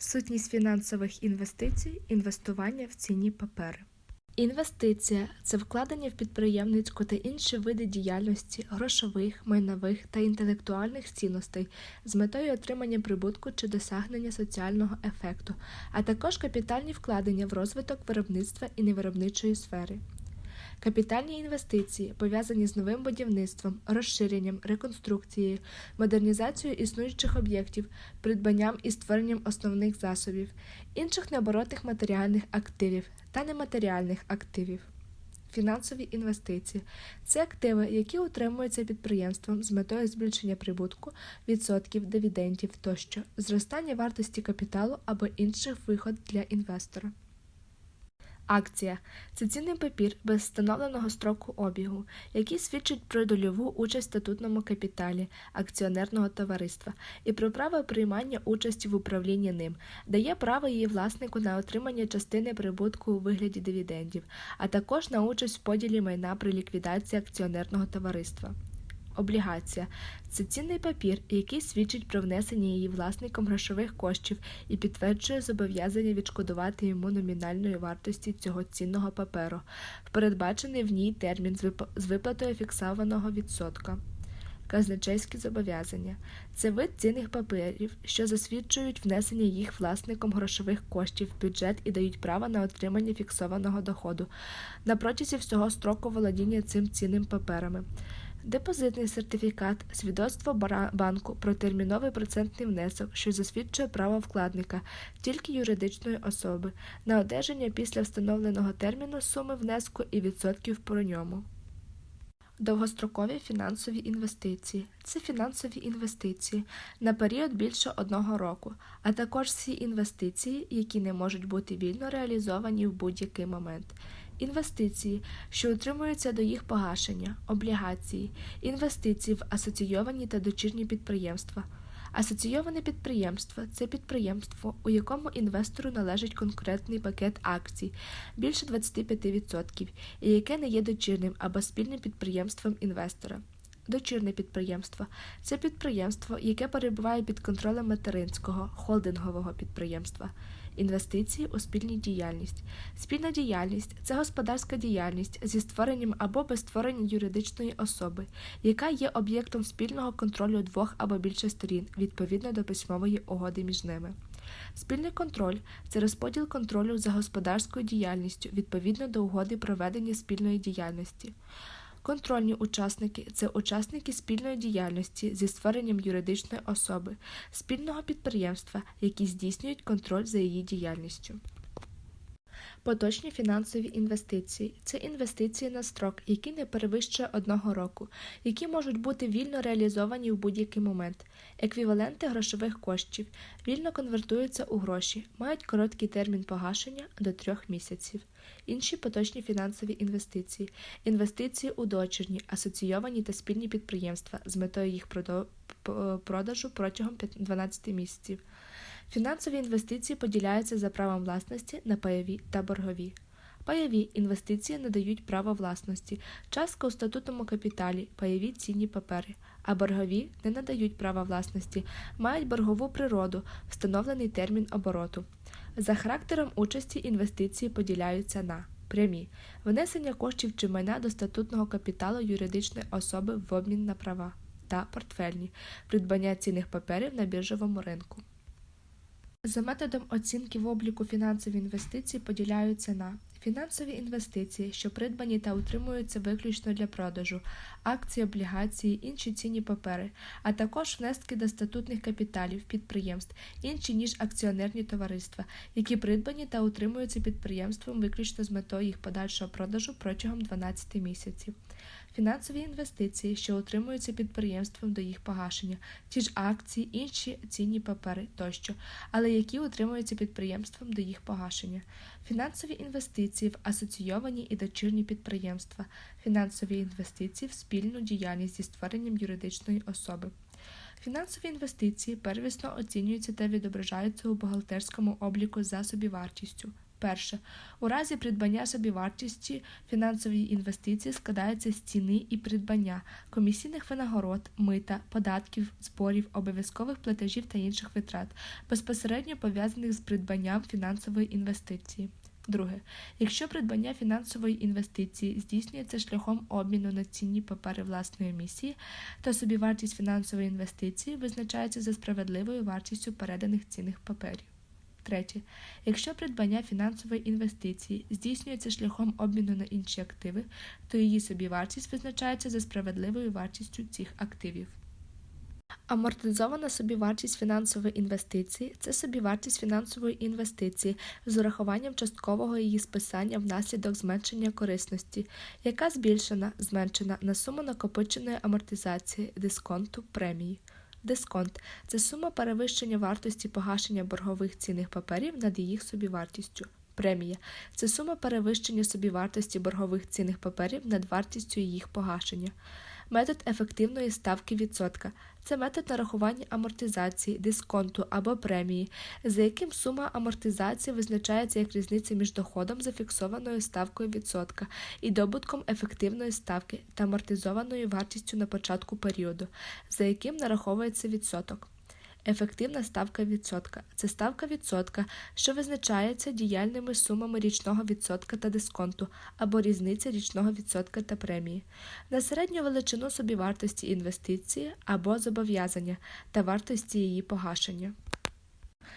Сутність фінансових інвестицій інвестування в цінні папери. Інвестиція це вкладення в підприємницьку та інші види діяльності грошових, майнових та інтелектуальних цінностей з метою отримання прибутку чи досягнення соціального ефекту, а також капітальні вкладення в розвиток виробництва і невиробничої сфери. Капітальні інвестиції пов'язані з новим будівництвом, розширенням, реконструкцією, модернізацією існуючих об'єктів, придбанням і створенням основних засобів, інших необоротних матеріальних активів та нематеріальних активів. Фінансові інвестиції це активи, які утримуються підприємством з метою збільшення прибутку, відсотків, дивідендів тощо, зростання вартості капіталу або інших виход для інвестора. Акція це цінний папір без встановленого строку обігу, який свідчить про дольову участь в статутному капіталі акціонерного товариства і про право приймання участі в управлінні ним, дає право її власнику на отримання частини прибутку у вигляді дивідендів, а також на участь в поділі майна при ліквідації акціонерного товариства. Облігація це цінний папір, який свідчить про внесення її власником грошових коштів і підтверджує зобов'язання відшкодувати йому номінальної вартості цього цінного паперу, передбачений в ній термін з виплатою фіксованого відсотка. Казначейські зобов'язання це вид цінних паперів, що засвідчують внесення їх власником грошових коштів в бюджет і дають право на отримання фіксованого доходу на протязі всього строку володіння цим цінним паперами. Депозитний сертифікат свідоцтво банку про терміновий процентний внесок, що засвідчує право вкладника, тільки юридичної особи, на одержання після встановленого терміну суми внеску і відсотків про ньому. Довгострокові фінансові інвестиції це фінансові інвестиції на період більше одного року, а також всі інвестиції, які не можуть бути вільно реалізовані в будь-який момент. Інвестиції, що утримуються до їх погашення, облігації, інвестиції в асоційовані та дочірні підприємства. Асоційоване підприємство це підприємство, у якому інвестору належить конкретний пакет акцій більше 25%, і яке не є дочірним або спільним підприємством інвестора. Дочірне підприємство це підприємство, яке перебуває під контролем материнського холдингового підприємства. Інвестиції у спільну діяльність. Спільна діяльність це господарська діяльність зі створенням або без створення юридичної особи, яка є об'єктом спільного контролю двох або більше сторін відповідно до письмової угоди між ними. Спільний контроль це розподіл контролю за господарською діяльністю відповідно до угоди про ведення спільної діяльності. Контрольні учасники це учасники спільної діяльності зі створенням юридичної особи, спільного підприємства, які здійснюють контроль за її діяльністю. Поточні фінансові інвестиції це інвестиції на строк, які не перевищує одного року, які можуть бути вільно реалізовані в будь-який момент. Еквіваленти грошових коштів вільно конвертуються у гроші, мають короткий термін погашення до трьох місяців. Інші поточні фінансові інвестиції інвестиції у дочірні, асоційовані та спільні підприємства з метою їх продажу протягом 12 місяців. Фінансові інвестиції поділяються за правом власності на пайові та боргові. Пайові інвестиції надають право власності, частка у статутному капіталі, пайові цінні папери, а боргові не надають права власності, мають боргову природу, встановлений термін обороту. За характером участі інвестиції поділяються на прямі внесення коштів чи майна до статутного капіталу юридичної особи в обмін на права та портфельні придбання цінних паперів на біржовому ринку. За методом оцінки в обліку фінансові інвестиції поділяються на фінансові інвестиції, що придбані та утримуються виключно для продажу, акції, облігації, інші цінні папери, а також внески до статутних капіталів підприємств, інші ніж акціонерні товариства, які придбані та утримуються підприємством виключно з метою їх подальшого продажу протягом 12 місяців. Фінансові інвестиції, що утримуються підприємством до їх погашення, ті ж акції, інші цінні папери тощо, але які утримуються підприємством до їх погашення. Фінансові інвестиції в асоційовані і дочірні підприємства, фінансові інвестиції в спільну діяльність зі створенням юридичної особи. Фінансові інвестиції первісно оцінюються та відображаються у бухгалтерському обліку за собівартістю Перше. У разі придбання собівартості фінансової інвестиції складаються з ціни і придбання, комісійних винагород, мита, податків, зборів, обов'язкових платежів та інших витрат, безпосередньо пов'язаних з придбанням фінансової інвестиції. Друге, якщо придбання фінансової інвестиції здійснюється шляхом обміну на цінні папери власної емісії, то собівартість фінансової інвестиції визначається за справедливою вартістю переданих цінних паперів. Третє. Якщо придбання фінансової інвестиції здійснюється шляхом обміну на інші активи, то її собівартість визначається за справедливою вартістю цих активів. Амортизована собівартість фінансової інвестиції це собівартість фінансової інвестиції з урахуванням часткового її списання внаслідок зменшення корисності, яка збільшена зменшена на суму накопиченої амортизації дисконту премії. Дисконт це сума перевищення вартості погашення боргових цінних паперів над їх собівартістю. Премія це сума перевищення собівартості боргових цінних паперів над вартістю їх погашення. Метод ефективної ставки відсотка це метод нарахування амортизації, дисконту або премії, за яким сума амортизації визначається як різниця між доходом зафіксованою ставкою відсотка і добутком ефективної ставки та амортизованою вартістю на початку періоду, за яким нараховується відсоток. Ефективна ставка відсотка. Це ставка відсотка, що визначається діяльними сумами річного відсотка та дисконту або різниця річного відсотка та премії, на середню величину собівартості інвестиції або зобов'язання та вартості її погашення.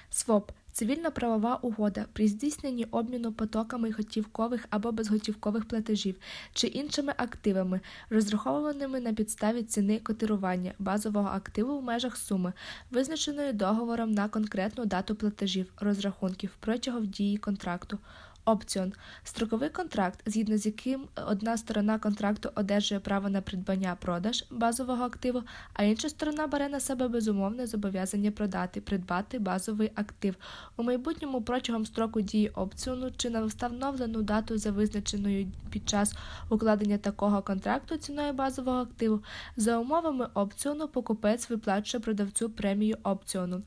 СВОП Цивільно-правова угода при здійсненні обміну потоками готівкових або безготівкових платежів чи іншими активами, розрахованими на підставі ціни котирування базового активу в межах суми, визначеної договором на конкретну дату платежів, розрахунків протягом дії контракту. Опціон строковий контракт, згідно з яким одна сторона контракту одержує право на придбання продаж базового активу, а інша сторона бере на себе безумовне зобов'язання продати, придбати базовий актив у майбутньому протягом строку дії опціону чи на встановлену дату за визначеною під час укладення такого контракту ціною базового активу. За умовами опціону покупець виплачує продавцю премію опціону.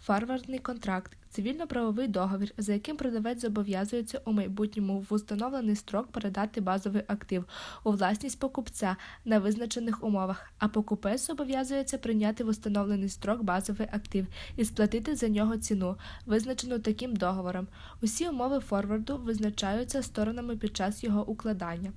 Фарвардний контракт цивільно-правовий договір, за яким продавець зобов'язується у майбутньому в установлений строк передати базовий актив у власність покупця на визначених умовах, а покупець зобов'язується прийняти в установлений строк базовий актив і сплатити за нього ціну, визначену таким договором. Усі умови форварду визначаються сторонами під час його укладання.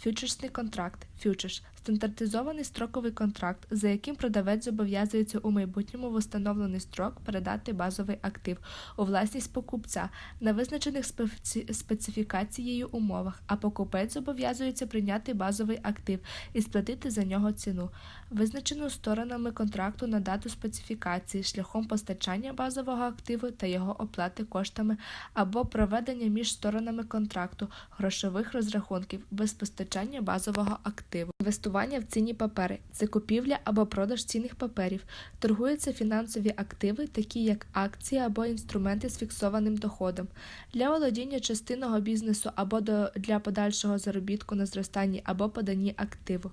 Фьючерсний контракт фьючерс стандартизований строковий контракт, за яким продавець зобов'язується у майбутньому в установлений строк передати базовий актив у власність покупця на визначених специ... специфікацією умовах, а покупець зобов'язується прийняти базовий актив і сплатити за нього ціну, визначену сторонами контракту на дату специфікації шляхом постачання базового активу та його оплати коштами або проведення між сторонами контракту грошових розрахунків без постачання базового активу. Інвестування в цінні папери це купівля або продаж цінних паперів, торгуються фінансові активи, такі як акції або інструменти з фіксованим доходом, для володіння частинного бізнесу або для подальшого заробітку на зростанні або поданні активу.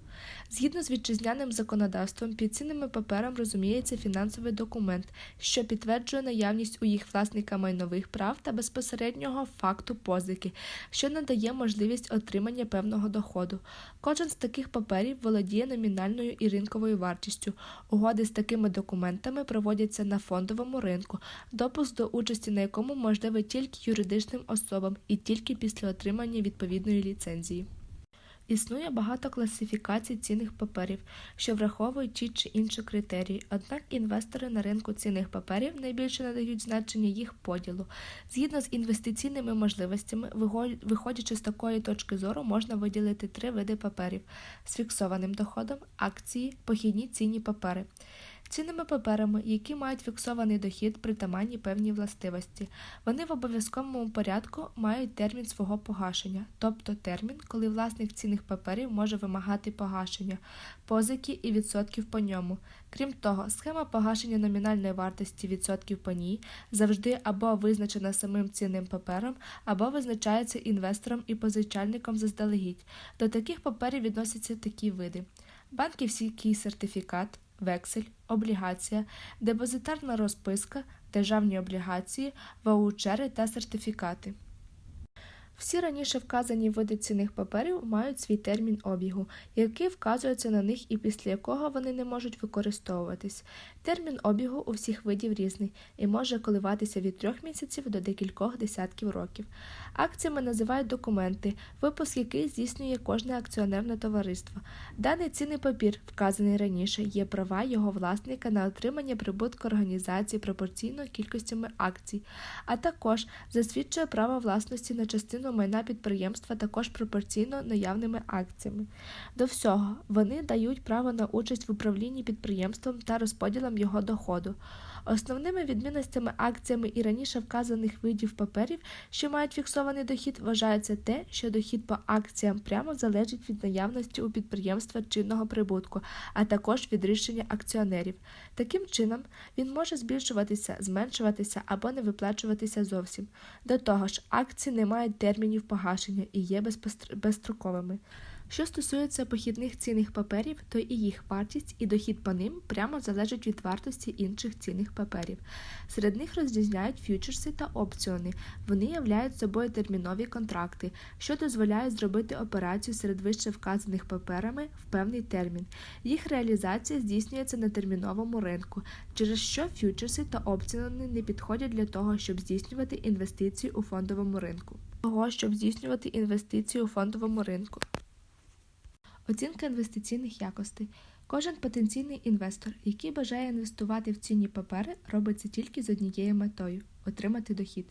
Згідно з вітчизняним законодавством, під цінними паперами розуміється фінансовий документ, що підтверджує наявність у їх власника майнових прав та безпосереднього факту позики, що надає можливість отримання певного доходу. Кожен з таких паперів володіє номінальною і ринковою вартістю. Угоди з такими документами проводяться на фондовому ринку, допуск до участі на якому можливий тільки юридичним особам і тільки після отримання відповідної ліцензії. Існує багато класифікацій цінних паперів, що враховують ті чи інші критерії, однак інвестори на ринку цінних паперів найбільше надають значення їх поділу. Згідно з інвестиційними можливостями, виходячи з такої точки зору, можна виділити три види паперів з фіксованим доходом, акції, похідні цінні папери. Цінними паперами, які мають фіксований дохід, притаманні певні властивості. Вони в обов'язковому порядку мають термін свого погашення, тобто термін, коли власник цінних паперів може вимагати погашення, позики і відсотків по ньому. Крім того, схема погашення номінальної вартості відсотків по ній завжди або визначена самим цінним папером, або визначається інвестором і позичальником заздалегідь. До таких паперів відносяться такі види: банківський сертифікат вексель, облігація, депозитарна розписка, державні облігації, ваучери та сертифікати. Всі раніше вказані види цінних паперів мають свій термін обігу, який вказується на них і після якого вони не можуть використовуватись. Термін обігу у всіх видів різний і може коливатися від трьох місяців до декількох десятків років. Акціями називають документи, випуск яких здійснює кожне акціонерне товариство. Даний цінний папір, вказаний раніше, є права його власника на отримання прибутку організації пропорційно кількостями акцій, а також засвідчує право власності на частину майна підприємства також пропорційно наявними акціями. До всього, вони дають право на участь в управлінні підприємством та розподілом його доходу. Основними відмінностями акціями і раніше вказаних видів паперів, що мають фіксований дохід, вважається те, що дохід по акціям прямо залежить від наявності у підприємства чинного прибутку, а також від рішення акціонерів. Таким чином, він може збільшуватися, зменшуватися або не виплачуватися зовсім. До того ж, акції не мають термінів погашення і є безстроковими. Що стосується похідних цінних паперів, то і їх вартість і дохід по ним прямо залежать від вартості інших цінних паперів. Серед них розрізняють ф'ючерси та опціони. Вони являють собою термінові контракти, що дозволяють зробити операцію серед вище вказаних паперами в певний термін. Їх реалізація здійснюється на терміновому ринку, через що ф'ючерси та опціони не підходять для того, щоб здійснювати інвестиції у фондовому ринку. Того, щоб здійснювати інвестиції у фондовому ринку. Оцінка інвестиційних якостей. Кожен потенційний інвестор, який бажає інвестувати в цінні папери, робить це тільки з однією метою отримати дохід.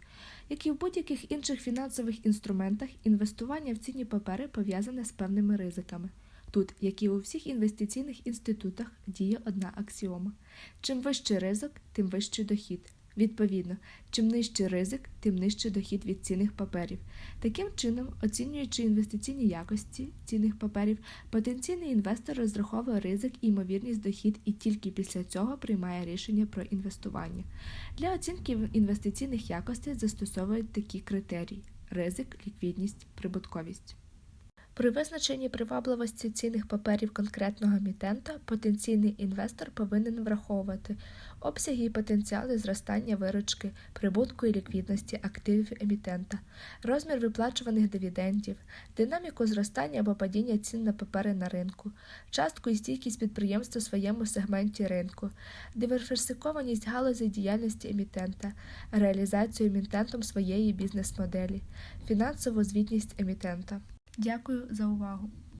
Як і в будь-яких інших фінансових інструментах, інвестування в цінні папери пов'язане з певними ризиками. Тут, як і у всіх інвестиційних інститутах, діє одна аксіома: чим вищий ризик, тим вищий дохід. Відповідно, чим нижчий ризик, тим нижчий дохід від цінних паперів. Таким чином, оцінюючи інвестиційні якості цінних паперів, потенційний інвестор розраховує ризик і ймовірність дохід і тільки після цього приймає рішення про інвестування. Для оцінки інвестиційних якостей застосовують такі критерії: ризик, ліквідність, прибутковість. При визначенні привабливості цінних паперів конкретного емітента потенційний інвестор повинен враховувати обсяги і потенціали зростання виручки, прибутку і ліквідності активів емітента, розмір виплачуваних дивідендів, динаміку зростання або падіння цін на папери на ринку, частку і стійкість підприємства в своєму сегменті ринку, диверсифікованість галузей діяльності емітента, реалізацію емітентом своєї бізнес-моделі, фінансову звітність емітента. Дякую за увагу!